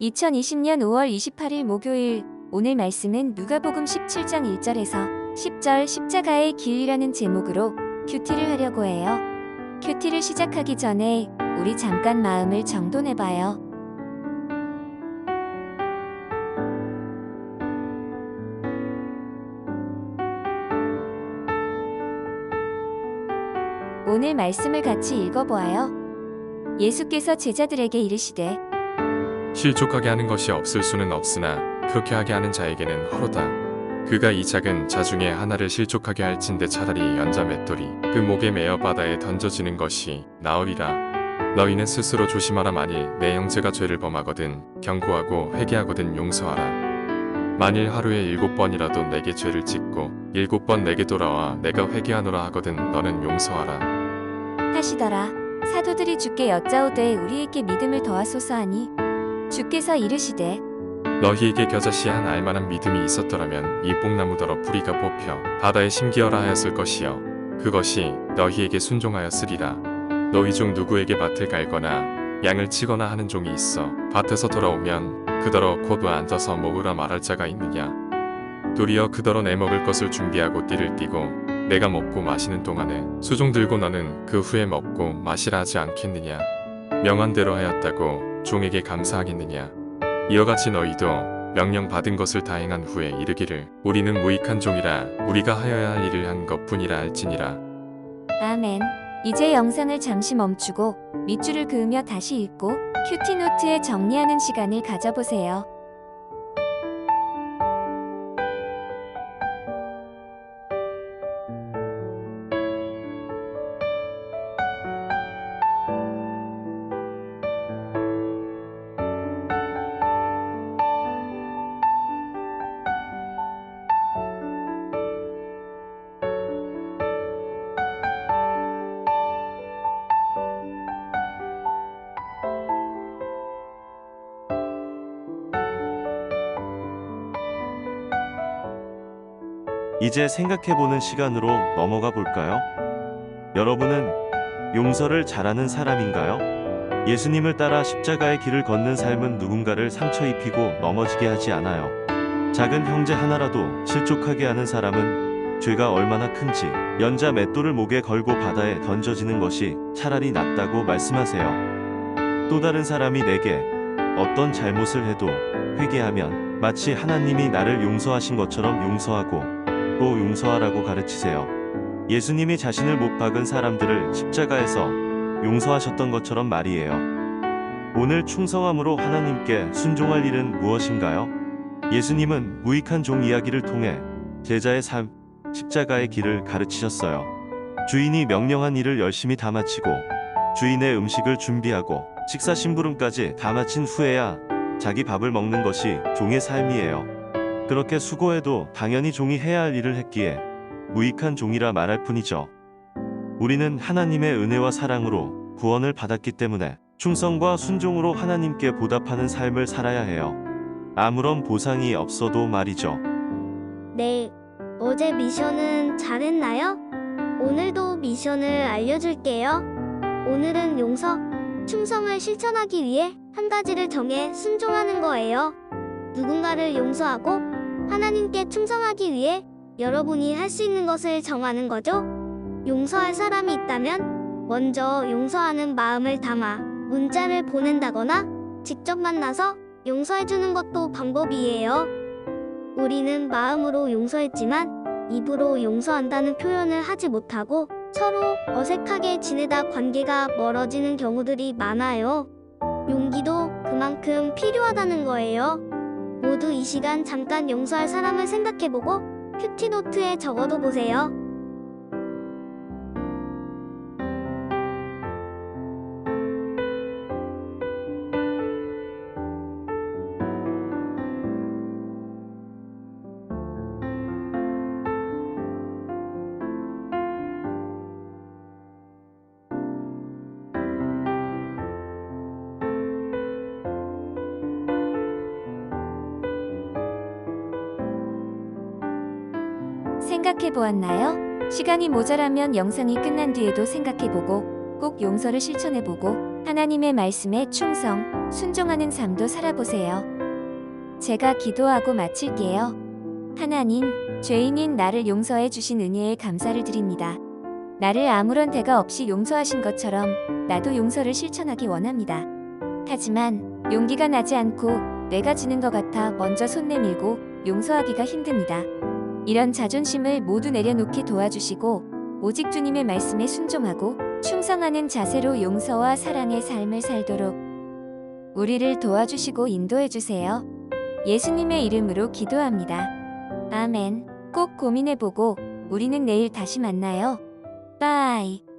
2020년 5월 28일 목요일 오늘 말씀은 누가복음 17장 1절에서 10절 십자가의 길이라는 제목으로 큐티를 하려고 해요. 큐티를 시작하기 전에 우리 잠깐 마음을 정돈해봐요. 오늘 말씀을 같이 읽어보아요. 예수께서 제자들에게 이르시되 실족하게 하는 것이 없을 수는 없으나 그렇게 하게 하는 자에게는 허로다. 그가 이 작은 자 중에 하나를 실족하게 할진대 차라리 연자 맷돌이 그 목에 매어 바다에 던져지는 것이 나으리라. 너희는 스스로 조심하라 만일 내 형제가 죄를 범하거든 경고하고 회개하거든 용서하라. 만일 하루에 일곱 번이라도 내게 죄를 짓고 일곱 번 내게 돌아와 내가 회개하노라 하거든 너는 용서하라. 하시더라. 사도들이 주께 여짜오되 우리에게 믿음을 더하소서 하니 주께서 이르시되 너희에게 겨자씨 한 알만한 믿음이 있었더라면 이 뽕나무더러 뿌리가 뽑혀 바다에 심기어라 하였을 것이요. 그것이 너희에게 순종하였으리라. 너희 중 누구에게 밭을 갈거나 양을 치거나 하는 종이 있어 밭에서 돌아오면 그더러 곧 앉아서 먹으라 말할 자가 있느냐? 도리어 그더러 내 먹을 것을 준비하고 띠를 띠고 내가 먹고 마시는 동안에 수종 들고 너는 그 후에 먹고 마시라 하지 않겠느냐 명한 대로 하였다고 종에게 감사하겠느냐 이와 같이 너희도 명령 받은 것을 다 행한 후에 이르기를 우리는 무익한 종이라 우리가 하여야 할 일을 한 것뿐이라 할지니라 아멘. 이제 영상을 잠시 멈추고 밑줄을 그으며 다시 읽고 큐티 노트에 정리하는 시간을 가져보세요. 이제 생각해보는 시간으로 넘어가 볼까요? 여러분은 용서를 잘하는 사람인가요? 예수님을 따라 십자가의 길을 걷는 삶은 누군가를 상처 입히고 넘어지게 하지 않아요. 작은 형제 하나라도 실족하게 하는 사람은 죄가 얼마나 큰지 연자 맷돌을 목에 걸고 바다에 던져지는 것이 차라리 낫다고 말씀하세요. 또 다른 사람이 내게 어떤 잘못을 해도 회개하면 마치 하나님이 나를 용서하신 것처럼 용서하고 또 용서하라고 가르치세요. 예수님이 자신을 못 박은 사람들을 십자가에서 용서하셨던 것처럼 말이에요. 오늘 충성함으로 하나님께 순종할 일은 무엇인가요? 예수님은 무익한 종 이야기를 통해 제자의 삶, 십자가의 길을 가르치셨어요. 주인이 명령한 일을 열심히 다 마치고 주인의 음식을 준비하고 식사 심부름까지 다 마친 후에야 자기 밥을 먹는 것이 종의 삶이에요. 그렇게 수고해도 당연히 종이 해야 할 일을 했기에 무익한 종이라 말할 뿐이죠. 우리는 하나님의 은혜와 사랑으로 구원을 받았기 때문에 충성과 순종으로 하나님께 보답하는 삶을 살아야 해요. 아무런 보상이 없어도 말이죠. 네, 어제 미션은 잘했나요? 오늘도 미션을 알려줄게요. 오늘은 용서, 충성을 실천하기 위해 한 가지를 정해 순종하는 거예요. 누군가를 용서하고 하나님께 충성하기 위해 여러분이 할 수 있는 것을 정하는 거죠. 용서할 사람이 있다면 먼저 용서하는 마음을 담아 문자를 보낸다거나 직접 만나서 용서해주는 것도 방법이에요. 우리는 마음으로 용서했지만 입으로 용서한다는 표현을 하지 못하고 서로 어색하게 지내다 관계가 멀어지는 경우들이 많아요. 용기도 그만큼 필요하다는 거예요. 모두 이 시간 잠깐 용서할 사람을 생각해보고 큐티노트에 적어도 보세요. 생각해 보았나요? 시간이 모자라면 영상이 끝난 뒤에도 생각해 보고 꼭 용서를 실천해 보고 하나님의 말씀에 충성, 순종하는 삶도 살아보세요. 제가 기도하고 마칠게요. 하나님, 죄인인 나를 용서해 주신 은혜에 감사를 드립니다. 나를 아무런 대가 없이 용서하신 것처럼 나도 용서를 실천하기 원합니다. 하지만 용기가 나지 않고 내가 지는 것 같아 먼저 손 내밀고 용서하기가 힘듭니다. 이런 자존심을 모두 내려놓게 도와주시고 오직 주님의 말씀에 순종하고 충성하는 자세로 용서와 사랑의 삶을 살도록 우리를 도와주시고 인도해 주세요. 예수님의 이름으로 기도합니다. 아멘. 꼭 고민해보고 우리는 내일 다시 만나요. 빠이.